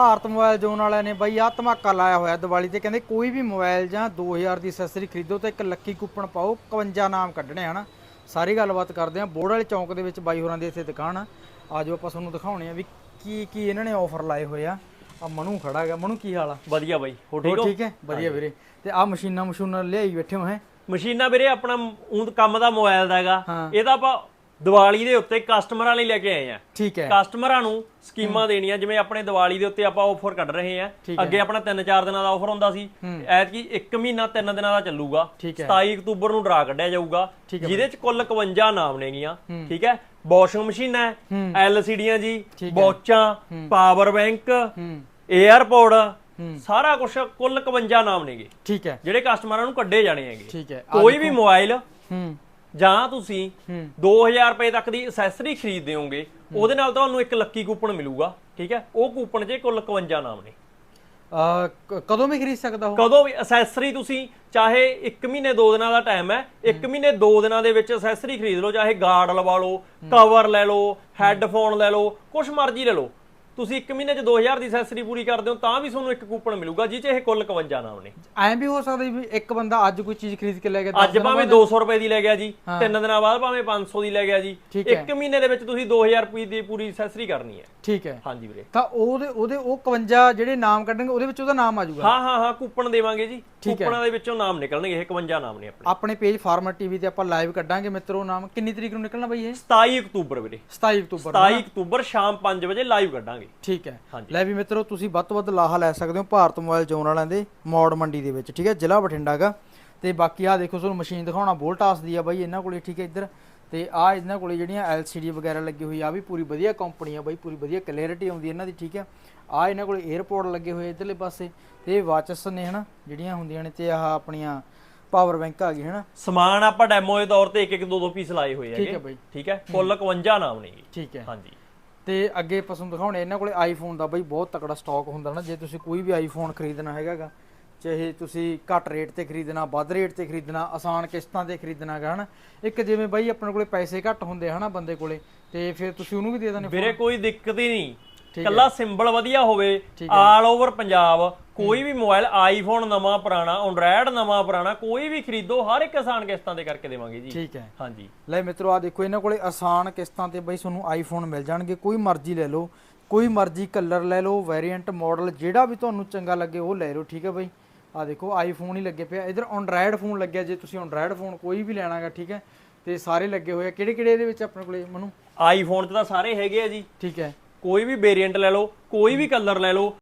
Bharat mobile zone ਵਾਲਿਆਂ ਨੇ ਬਾਈ ਆ ਧਮਾਕਾ ਲਾਇਆ ਹੋਇਆ ਦੀਵਾਲੀ ਤੇ। ਕਹਿੰਦੇ ਕੋਈ ਵੀ ਮੋਬਾਈਲ ਜਾਂ 2000 ਦੀ ਐਕਸੈਸਰੀ ਖਰੀਦੋ ਤਾਂ ਇੱਕ ਲੱਕੀ ਕੂਪਨ ਪਾਓ 51 ਨਾਮ ਕੱਢਣੇ ਹਨ ਸਾਰੀ ਗੱਲਬਾਤ ਕਰਦੇ ਆ। ਬੋਰਡ ਵਾਲੇ ਚੌਂਕ ਦੇ ਵਿੱਚ ਬਾਈ ਹੋਰਾਂ ਦੀ ਇੱਥੇ ਦੁਕਾਨ ਆ। ਆਜੋ ਆਪਾਂ ਤੁਹਾਨੂੰ ਦਿਖਾਉਣੇ ਆ ਵੀ ਕੀ ਕੀ ਇਹਨਾਂ ਨੇ ਆਫਰ ਲਾਏ ਹੋਏ ਆ। ਆ ਮਨੂ ਖੜਾ ਹੈਗਾ। ਮਨੂ ਕੀ ਹਾਲ ਆ? ਵਧੀਆ ਬਾਈ। ਹੋ ਠੀਕ ਹੋ? ਠੀਕ ਹੈ? ਵਧੀਆ ਵੀਰੇ। ਤੇ ਆ ਮਸ਼ੀਨਾਂ ਮਸ਼ੂਨਾਂ ਲਿਆਈ ਬੈਠੇ ਹੋ ਹੈ। ਮਸ਼ੀਨਾਂ ਵੀਰੇ ਆਪਣਾ ਊਂ ਕੰਮ ਦਾ ਮੋਬਾਈਲ ਦਾ ਹੈਗਾ। ਹਾਂ। ਇਹ ਤਾਂ ਆਪਾਂ ਦੀਵਾਲੀ ਦੇ ਉੱਤੇ ਕਸਟਮਰਾਂ ਲਈ ਲੈ ਕੇ ਆਏ ਆ। ਠੀਕ ਹੈ। ਕਸਟਮਰਾਂ ਨੂੰ ਸਕੀਮਾਂ ਦੇਣੀਆਂ ਜਿਵੇਂ ਆਪਣੇ ਦੀਵਾਲੀ ਦੇ ਉੱਤੇ ਆਪਾਂ ਆਫਰ ਕੱਢ ਰਹੇ ਆ। ਅੱਗੇ ਆਪਣਾ 3-4 ਦਿਨਾਂ ਦਾ ਆਫਰ ਹੁੰਦਾ ਸੀ। ਐਤਕੀ 1 ਮਹੀਨਾ 3 ਦਿਨਾਂ ਦਾ ਚੱਲੂਗਾ। ਠੀਕ ਹੈ। 27 ਅਕਤੂਬਰ ਨੂੰ ਡਰਾ ਕੱਢਿਆ ਜਾਊਗਾ। ਜਿਹਦੇ ਚ ਕੁੱਲ 51 ਨਾਮ ਨੇਗੀਆਂ। ਠੀਕ ਹੈ? ਵਾਸ਼ਿੰਗ ਮਸ਼ੀਨਾਂ। ਐਲਸੀਡੀਆਂ ਜੀ। ਵਾਚਾਂ ਪਾਵਰ ਬੈਂਕ ਹੂੰ। 에ਅਰਪੋਰਟ ਹੂੰ। ਸਾਰਾ ਕੁਝ ਕੁੱਲ 51 ਨਾਮ ਨੇਗੇ। ਠੀਕ ਹੈ। ਜਿਹੜੇ ਕਸਟਮਰਾਂ ਨੂੰ ਕੱਢੇ ਜਾਣੇ ਹੈਗੇ। ਠੀਕ ਹੈ। ਕੋਈ ਵੀ ਮੋਬਾਈਲ ਹੂੰ। ਜਾਂ ਤੁਸੀਂ ਹੂੰ। 2000 ਰੁਪਏ ਤੱਕ ਦੀ ਐਕਸੈਸਰੀ ਖਰੀਦਦੇ ਹੋਗੇ ਉਹਦੇ ਨਾਲ ਤੁਹਾਨੂੰ ਇੱਕ ਲੱਕੀ ਕੂਪਨ ਮਿਲੂਗਾ ਠੀਕ ਹੈ? ਉਹ ਕੂਪਨ 'ਚ ਕੁੱਲ 51 ਨਾਮ ਨੇ। ਕਦੋਂ ਵੀ ਖਰੀਦ ਸਕਦਾ ਉਹ? ਕਦੋਂ ਵੀ ਐਕਸੈਸਰੀ ਤੁਸੀਂ ਚਾਹੇ 1 ਮਹੀਨੇ 2 ਦਿਨਾਂ ਦਾ ਟਾਈਮ ਹੈ 1 ਮਹੀਨੇ 2 ਦਿਨਾਂ ਦੇ ਵਿੱਚ ਐਕਸੈਸਰੀ ਖਰੀਦ ਲਓ ਚਾਹੇ ਗਾਰਡ ਲਵਾ ਲਓ ਕਵਰ ਲੈ ਲਓ ਹੈੱਡਫੋਨ ਲੈ ਲਓ ਕੁਛ ਮਰਜ਼ੀ ਲੈ ਲਓ। ਤੁਸੀਂ 1 ਮਹੀਨੇ 'ਚ 2000 ਦੀ ਐਕਸੈਸਰੀ ਪੂਰੀ ਕਰਦੇ ਹੋ ਤਾਂ ਵੀ ਤੁਹਾਨੂੰ ਇੱਕ ਕੂਪਨ ਮਿਲੂਗਾ ਜਿਹ 'ਚ ਇਹ ਕੁੱਲ 51 ਨਾਮ ਨੇ। ਐਂ ਵੀ ਹੋ ਸਕਦਾ ਵੀ ਇੱਕ ਬੰਦਾ ਅੱਜ ਕੋਈ ਚੀਜ਼ ਖਰੀਦ ਕੇ ਲੈ ਗਿਆ ਅੱਜ ਭਾਵੇਂ ਬਾਅਦ- 200 ਰੁਪਏ ਦੀ ਲੈ ਗਿਆ ਜੀ ਤਿੰਨ ਦਿਨਾਂ ਬਾਅਦ ਭਾਵੇਂ 500 ਦੀ ਲੈ ਗਿਆ ਜੀ। ਇੱਕ ਮਹੀਨੇ ਦੇ ਵਿੱਚ ਤੁਸੀਂ 2000 ਰੁਪਏ ਦੀ ਪੂਰੀ ਐਕਸੈਸਰੀ ਕਰਨੀ ਹੈ। ਠੀਕ ਹੈ। ਹਾਂਜੀ ਵੀਰੇ। ਤਾਂ ਉਹਦੇ ਉਹਦੇ ਉਹ 51 ਜਿਹੜੇ ਨਾਮ ਕੱਢਣਗੇ ਉਹਦੇ ਵਿੱਚ ਉਹਦਾ ਨਾਮ ਆ ਜਾਊਗਾ। ਹਾਂ ਹਾਂ ਹਾਂ ਕੂਪਨ ਦੇਵਾਂਗੇ ਜੀ। ਕੂਪਨਾਂ ਦੇ ਵਿੱਚੋਂ ਨਾਮ ਨਿਕਲਣਗੇ ਇਹ 51 ਨਾਮ ਨੇ ਆਪਣੇ। ਆਪਣੇ ਪੇਜ ਫਾਰਮਰ ਟੀਵੀ ਤੇ ਆਪਾਂ ਲਾਈਵ ਕੱਢਾਂਗੇ ਮਿੱਤਰੋ ਨਾਮ। ਕਿੰਨੀ ਤਰੀਕ ਨੂੰ ਨਿਕਲਣਾ ਬਈ ਇਹ? 27 ਅਕਤੂਬਰ ਵੀਰੇ। 27 ਅਕਤੂਬਰ 27 ਅਕਤੂਬਰ ਸ਼ਾਮ 5 ਵਜੇ ਲਾਈਵ ਕੱਢਾਂਗੇ। ਠੀਕ ਹੈ। ਲੈ ਵੀ ਮਿੱਤਰੋ ਤੁਸੀਂ ਵੱਧ ਤੋਂ ਵੱਧ ਲਾਹਾ ਲੈ ਸਕਦੇ ਹੋ ਭਾਰਤ ਮੋਬਾਈਲ ਜ਼ੋਨ ਵਾਲਿਆਂ ਦੇ ਮੌੜ ਮੰਡੀ ਦੇ ਵਿੱਚ ਠੀਕ ਹੈ ਜ਼ਿਲ੍ਹਾ ਬਠਿੰਡਾ ਗਾ। ਤੇ ਬਾਕੀ ਆ ਦੇਖੋ ਤੁਹਾਨੂੰ ਮਸ਼ੀਨ ਦਿਖਾਉਣਾ ਵੋਲਟਾਸ ਦੀ ਆ ਬਾਈ ਇਹਨਾਂ ਕੋਲੇ ਠੀਕ ਹੈ ਇੱਧਰ। ਤੇ ਆ ਇਹਨਾਂ ਕੋਲੇ ਜਿਹੜੀਆਂ LCD ਵਗੈਰਾ ਲੱਗੀ ਹੋਈ ਆ ਵੀ ਪੂਰੀ ਵਧੀਆ ਕੰਪਨੀ ਆ ਬਾਈ ਪੂਰੀ ਵਧੀਆ ਕਲੈਰਿਟੀ ਆਉਂਦੀ ਇਹਨਾਂ ਦੀ ਠੀਕ ਹੈ। ਆ ਇਹਨਾਂ ਕੋਲੇ 에어ਪੋਰਟ ਲੱਗੇ ਹੋਏ ਇਧਰਲੇ ਪਾਸੇ ਤੇ ਵਾਚਸ ਨੇ ਹਨਾ ਜਿਹੜੀਆਂ ਹੁੰਦੀਆਂ ਨੇ ਤੇ ਆਹ ਆਪਣੀਆਂ ਪਾਵਰ ਬੈਂਕ ਆ ਗਈ ਹਨਾ। ਸਮਾਨ ਆਪਾਂ ਡੈਮੋ ਦੇ ਤੌਰ ਤੇ ਇੱਕ ਇੱਕ ਦੋ ਦੋ ਪੀਸ ਲਾਏ ਹੋਏ ਠੀਕ ਹੈਗੇ। ਹੈ ਬਾਈ। ਠੀਕ ਹੈ ਕੁੱਲ 51 ਨਾਮ ਨੇ ਠੀਕ ਹੈ। ਹਾਂਜੀ। ਤੇ ਅੱਗੇ ਤੁਹਾਨੂੰ ਦਿਖਾਉਣੇ ਇਹਨਾਂ ਕੋਲੇ ਆਈਫੋਨ ਦਾ ਬਈ ਬਹੁਤ ਤਕੜਾ ਸਟਾਕ ਹੁੰਦਾ ਨਾ ਜੇ ਤੁਸੀਂ ਕੋਈ ਵੀ ਆਈਫੋਨ ਖਰੀਦਣਾ ਹੈਗਾਗਾ ਚਾਹੇ ਤੁਸੀਂ ਘੱਟ ਰੇਟ ਤੇ ਖਰੀਦਣਾ ਵੱਧ ਰੇਟ ਤੇ ਖਰੀਦਣਾ ਆਸਾਨ ਕਿਸ਼ਤਾਂ ਤੇ ਖਰੀਦਣਾ ਹੈਗਾ ਹਨਾ ਇੱਕ ਜਿਵੇਂ ਬਈ ਆਪਣੇ ਕੋਲੇ ਪੈਸੇ ਘੱਟ ਹੁੰਦੇ ਹਨਾ ਬੰਦੇ ਕੋਲੇ ਤੇ ਫਿਰ ਤੁਸੀਂ ਉਹਨੂੰ ਵੀ ਦੇ ਦਿੰਦੇ ਵੀਰੇ ਕੋਈ ਦਿੱਕਤ ਹੀ ਨਹੀਂ। ਕੱਲਾ ਸਿੰਬਲ ਵਧੀਆ ਹੋਵੇ ਆਲ ਓਵਰ ਪੰਜਾਬ ਕੋਈ ਵੀ ਮੋਬਾਈਲ ਆਈਫੋਨ ਨਵਾਂ ਪੁਰਾਣਾ ਐਂਡਰਾਇਡ ਨਵਾਂ ਪੁਰਾਣਾ ਕੋਈ ਵੀ ਖਰੀਦੋ ਹਰ ਇੱਕ ਆਸਾਨ ਕਿਸ਼ਤਾਂ ਤੇ ਕਰਕੇ ਦੇਵਾਂਗੇ ਜੀ। ਠੀਕ ਹੈ। ਹਾਂਜੀ। ਲੈ ਮਿੱਤਰੋ ਆ ਦੇਖੋ ਇਹਨਾਂ ਕੋਲੇ ਆਸਾਨ ਕਿਸ਼ਤਾਂ ਤੇ ਬਈ ਤੁਹਾਨੂੰ ਆਈਫੋਨ ਮਿਲ ਜਾਣਗੇ। ਕੋਈ ਮਰਜ਼ੀ ਲੈ ਲਓ ਕੋਈ ਮਰਜ਼ੀ ਕਲਰ ਲੈ ਲਓ ਵੇਰੀਐਂਟ ਮਾਡਲ ਜਿਹੜਾ ਵੀ ਤੁਹਾਨੂੰ ਚੰਗਾ ਲੱਗੇ ਉਹ ਲੈ ਲਓ ਠੀਕ ਹੈ ਬਈ? ਆ ਦੇਖੋ ਆਈਫੋਨ ਹੀ ਲੱਗੇ ਪਿਆ। ਇਧਰ ਐਂਡਰਾਇਡ ਫੋਨ ਲੱਗਿਆ ਜੇ ਤੁਸੀਂ ਐਂਡਰਾਇਡ ਫੋਨ ਕੋਈ ਵੀ ਲੈਣਾਗਾ ਠੀਕ ਹੈ? ਤੇ ਸਾਰੇ ਲੱਗੇ ਹੋਏ ਆ। ਕਿਹੜੇ ਕਿਹੜੇ ਇਹਦੇ ਵਿੱਚ ਆਪਣੇ ਕੋਲੇ ਮਨੂੰ? ਆਈਫੋਨ 'ਚ ਤਾਂ ਸਾਰੇ ਹੈਗੇ ਆ ਜੀ। ਠੀਕ ਹੈ। ਕੋਈ ਵੀ ਵੇਰੀਐਂਟ ਲੈ ਲਓ ਕੋਈ ਵੀ ਕਲਰ ਲੈ ਲਓ।